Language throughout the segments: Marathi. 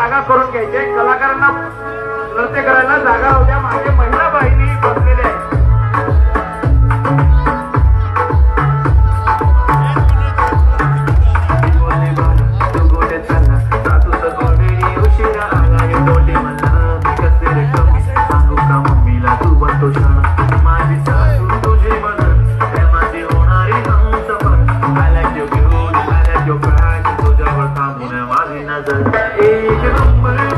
जागा करून घ्यायची कलाकारांना नृत्य करायला जागा take it away.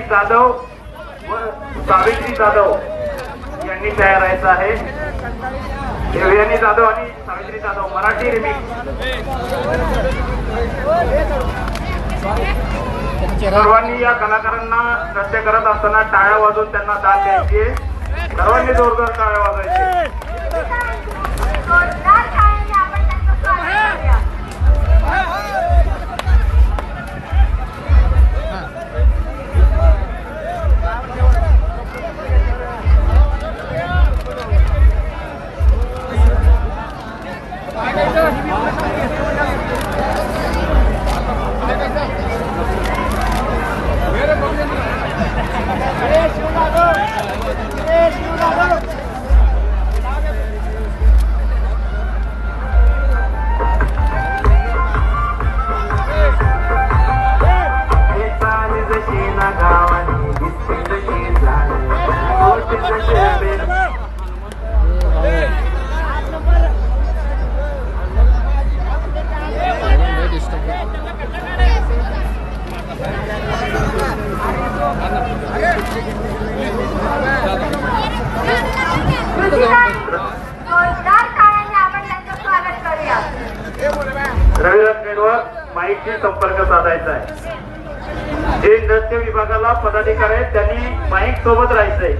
Abhijit Jadhav व सावित्री जाधव यांनी तयार व्हायचं आहे. देवयानी जाधव आणि सावित्री जाधव मराठी रिमिक्स सर्वांनी या कलाकारांना नृत्य करत असताना टाळ्या वाजवून त्यांना दाद द्यायची सर्वांनी जोरदार टाळ्या वाजवायची. पदाधिकारी आहेत त्यांनी माईक सोबत राहायचंय.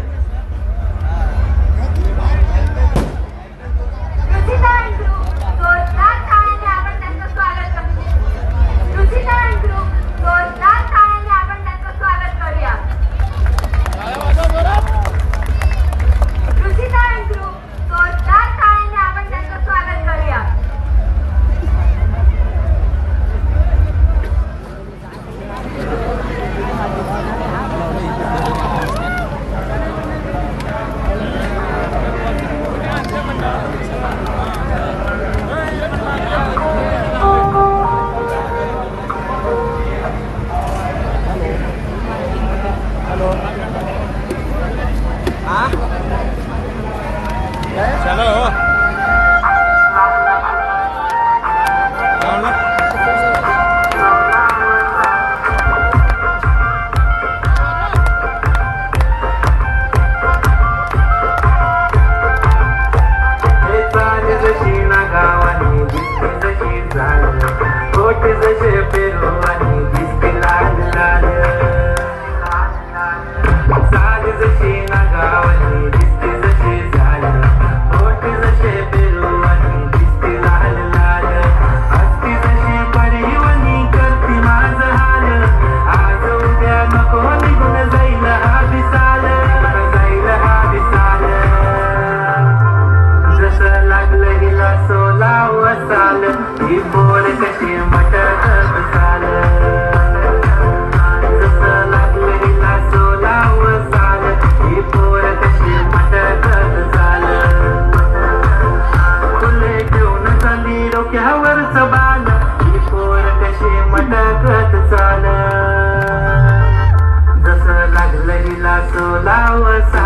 Allah.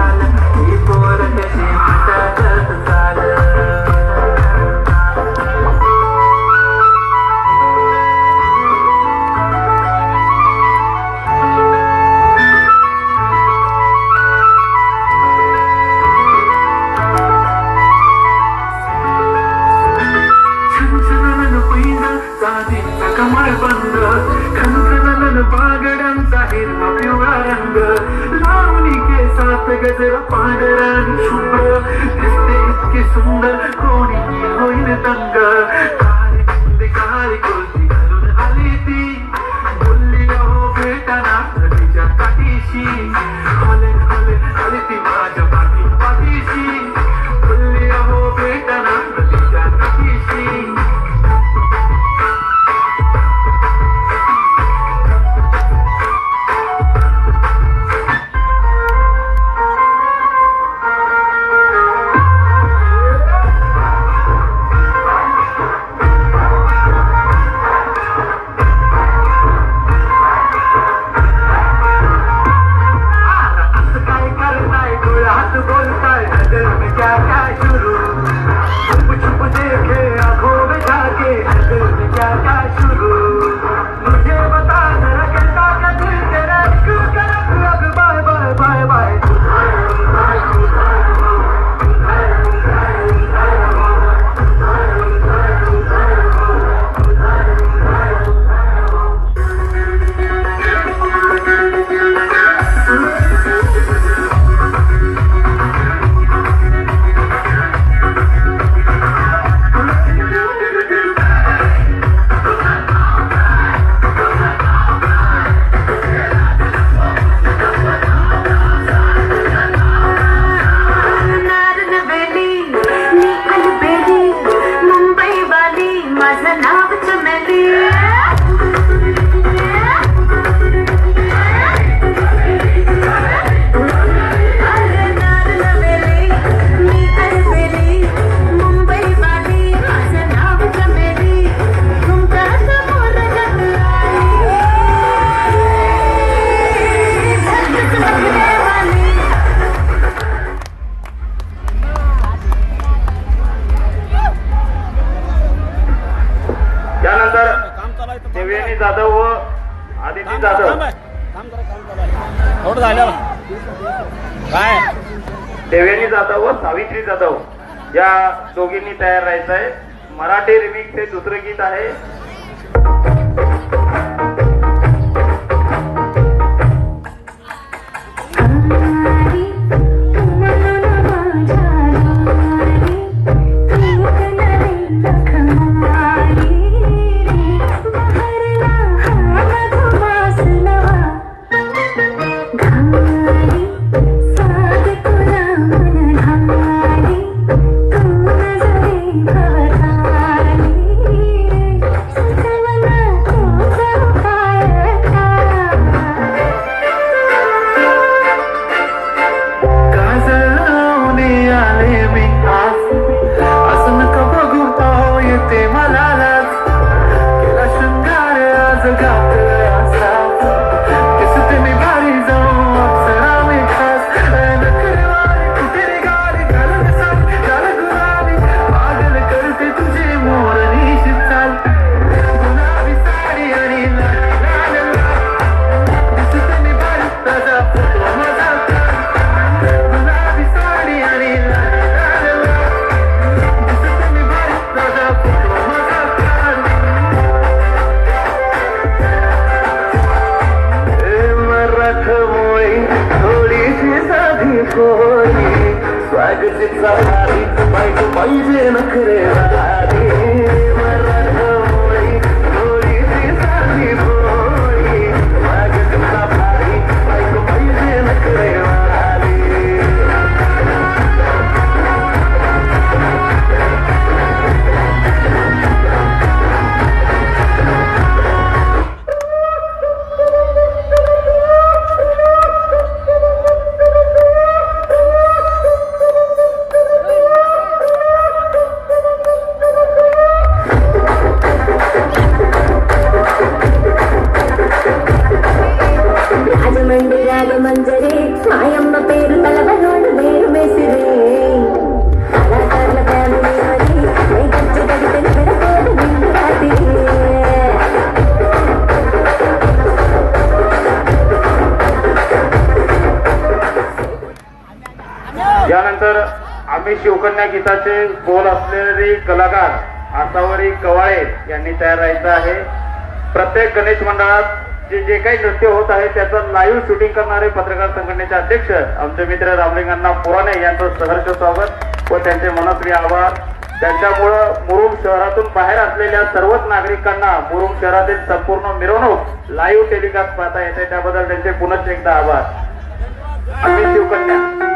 रात गजर पांडरान शुभ्र दिसते इतके सुंदर कोणी होईल दंग या दोघींनी तयार राहायचं आहे. मराठी रिमिक्स हे दुसरं गीत आहे. మంజరి మాయమ్మ పేరు మెసిరే यानंतर आम्ही शिवकन्या गीताचे बोल असलेले कलाकार आसावरी कवाळे यांनी तयार राहायचं आहे. प्रत्येक गणेश मंडळात जे जे काही नृत्य होत आहे त्याचं लाईव्ह शूटिंग करणारे पत्रकार संघटनेचे अध्यक्ष आमचे मित्र रामलिंगांना पुराणे यांचं सहर्ष स्वागत व त्यांचे मनस्वी आभार. त्यांच्यामुळं मुरुम शहरातून बाहेर असलेल्या सर्वच नागरिकांना मुरुम शहरातील संपूर्ण मिरवणूक लाईव्ह टेलिकास्ट पाहता येते. त्याबद्दल त्यांचे पुनश्च एकदा आभार. आम्ही शिवकन्या.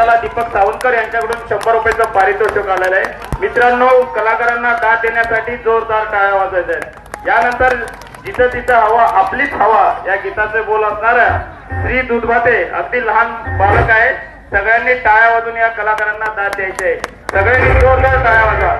आताच्या दीपक सावंतकर यांच्याकडून शंभर रुपयाचं पारितोषिक आलेलं आहे. मित्रांनो कलाकारांना दाद देण्यासाठी जोरदार टाळ्या वाजवायच्या आहेत. यानंतर जिथं तिथं हवा आपलीच हवा या गीताचे बोल असणाऱ्या श्री दुधभाते अगदी लहान बालक आहे सगळ्यांनी टाळ्या वाजून या कलाकारांना दाद द्यायचे आहे. सगळ्यांनी जोरदार टाळ्या वाजवा.